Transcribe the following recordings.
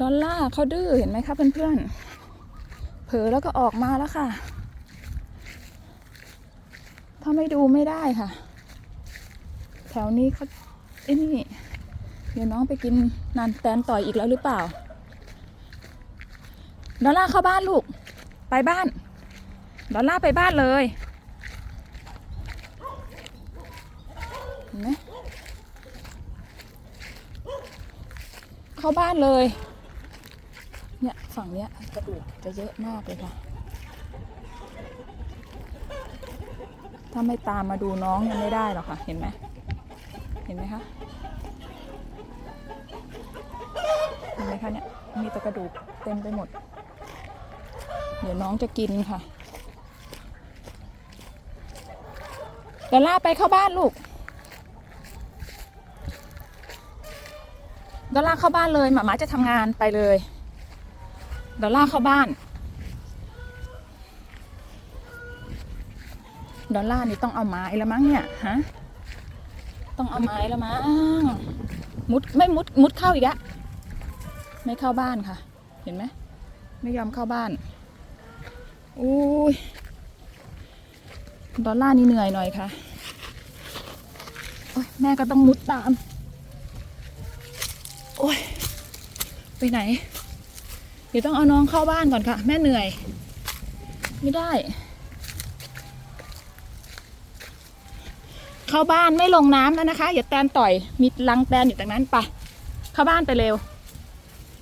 ดอลล่าเขาดื้อเห็นไหมคะเพื่อนๆ เผลอแล้วก็ออกมาแล้วค่ะ ถ้าไม่ดูไม่ได้ค่ะ แถวนี้เขาไอ้นี่เดี๋ยวน้องไปกินนันแตนต่อยอีกแล้วหรือเปล่า ดอลล่าเข้าบ้านลูก ไปบ้าน ดอลล่าไปบ้านเลยเห็นไหมเข้าบ้านเลย เนี่ยฝั่งเนี้ยกระดูกจะเยอะมากเลยค่ะ ถ้าไม่ตามมาดูน้องยังไม่ได้หรอกค่ะ เห็นไหมเห็นไหมคะ เห็นไหมคะเนี่ยมีต่กระดูกเต็มไปหมด เดี๋ยวน้องจะกินค่ะเดอลล่าไปเข้าบ้านลูกเดอลล่าเข้าบ้านเลยหมาม้าจะทำงานไปเลย ดอลล่าเข้าบ้าน ดอลล่าร์นี่ต้องเอาไม้แล้วมั้งเนี่ยฮะต้องเอาไม้แล้วมั้งมุดไม่มุดมุดเข้าอีกอะไม่เข้าบ้านค่ะ เห็นไหมไม่ยอมเข้าบ้านอุ้ยดอลล่าร์นี่เหนื่อยหน่อยค่ะโอ้ยแม่ก็ต้องมุดตาม โอ้ย ไปไหน เดี๋ยวต้องเอาน้องเข้าบ้านก่อนค่ะ แม่เหนื่อย ไม่ได้ เข้าบ้านไม่ลงน้ำแล้วนะคะ อย่าแตนต่อยมีลังแตนอยู่ตรงนั้นไปเข้าบ้านไปเร็ว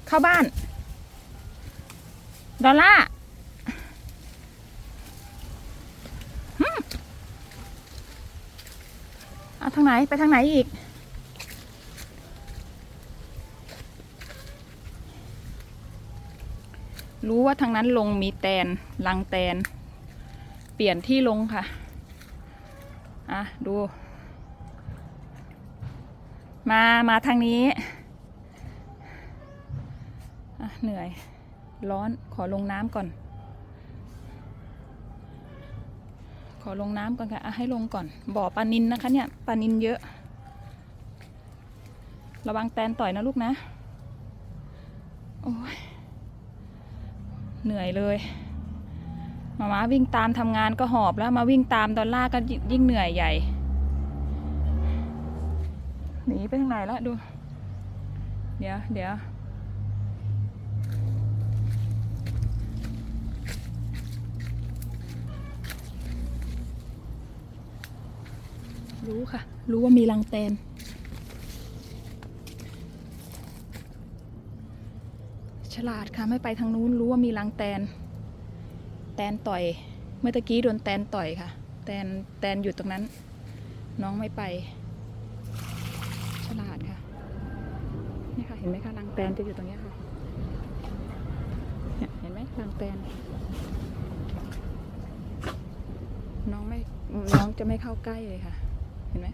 เข้าบ้านดอลล่าเอาทางไหนไปทางไหนอีก รู้ว่าทางนั้นลงมีแตนลังแตน เปลี่ยนที่ลงค่ะ อะ ดู มา มาทางนี้อะเหนื่อย ร้อน ขอลงน้ำก่อน ขอลงน้ำก่อนค่ะ อะ ให้ลงก่อน บ่อปลานินนะคะเนี่ย ปลานินเยอะ ระวังแตนต่อยนะลูกนะ โอ้ย เหนื่อยเลยมามาวิ่งตามทำงานก็หอบแล้วมาวิ่งตามดอลล่าร์ก็ยิ่งเหนื่อยใหญ่หนีไปทางไหนแล้วดู เดี๋ยวเดี๋ยวรู้ค่ะ รู้ว่ามีรังแตน ฉลาดค่ะไม่ไปทางนู้นรู้ว่ามีรังแตน แตนต่อย เมื่อตะกี้โดนแตนต่อยค่ะ แตนแตนอยู่ตรงนั้น น้องไม่ไป ฉลาดค่ะนี่ค่ะเห็นไหมคะรังแตนจะอยู่ตรงนี้ค่ะเห็นไหมรังแตน น้องไม่น้องจะไม่เข้าใกล้เลยค่ะ เห็นไหม